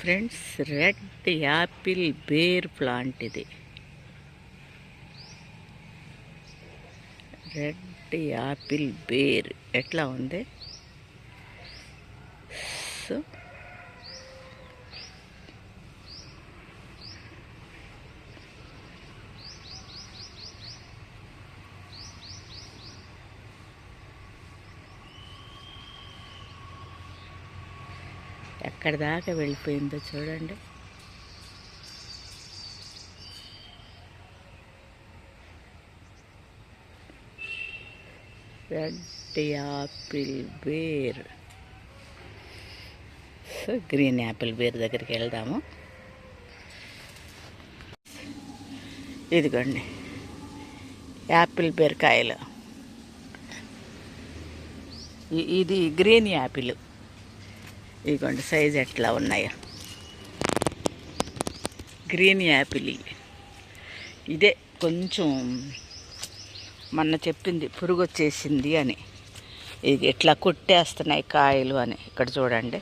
Friends red apple ber plant ఇది. Red apple ber ఎట్లా ఉంది? సో ఎక్కడి దాకా వెళ్ళిపోయిందో చూడండి. Red apple ber. So green apple ber దగ్గరికి వెళ్దాము. ఇదిగోండి యాపిల్ బేర్ కాయలు ఇది గ్రీన్ యాపిల్. ఇదిగోండి సైజ్ ఎట్లా ఉన్నాయో. గ్రీన్ యాపిల్ ఇదే కొంచెం మొన్న చెప్పింది పురుగు వచ్చేసింది అని. ఇది ఇట్లా కొట్టేస్తున్నాయి కాయలు అని. ఇక్కడ చూడండి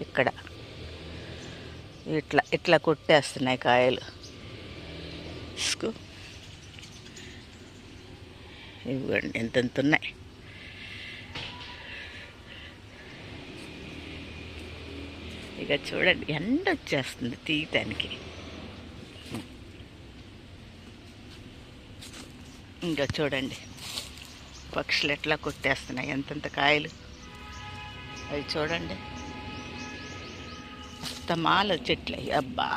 ఇక్కడ. ఇట్లా ఇట్లా కొట్టేస్తున్నాయి కాయలు. ఇవ్వండి ఎంతెంత ఉన్నాయి. ఇక చూడండి ఎండ వచ్చేస్తుంది తీయటానికి. ఇంకా చూడండి పక్షులు ఎట్లా కొట్టేస్తున్నాయి ఎంతెంత కాయలు. అవి చూడండి. అస్తమాల చెట్లు. అబ్బా!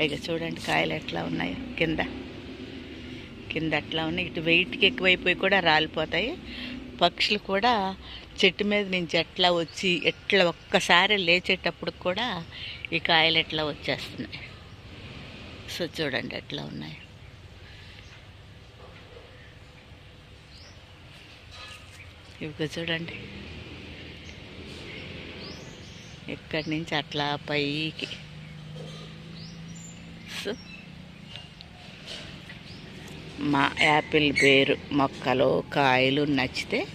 ఇక చూడండి కాయలు ఎట్లా ఉన్నాయి. కింద కింద అట్లా ఉన్నాయి? ఇటు వెయిట్కి ఎక్కువైపోయి కూడా రాలిపోతాయి. పక్షులు కూడా చెట్టు మీద నుంచి ఎట్లా వచ్చి ఎట్లా ఒక్కసారి లేచేటప్పుడు కూడా ఈ కాయలు ఎట్లా వచ్చేస్తున్నాయి. సో చూడండి ఎట్లా ఉన్నాయి. ఇవి చూడండి. ఇక్కడి నుంచి అట్లా పైకి. సో మా యాపిల్ బేరు మొక్కలు కాయలు నచ్చితే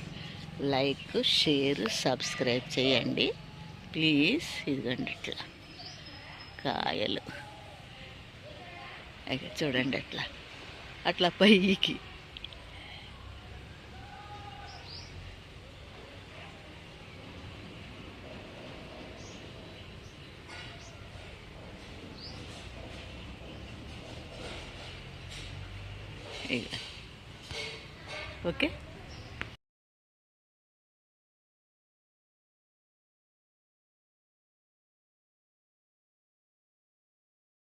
లైక్ షేర్ సబ్స్క్రైబ్ చేయండి. ప్లీజ్ ఇదిగోండి ఇట్లా కాయలు. ఇక చూడండి అట్లా. అట్లా పైకి. ఇక ఓకే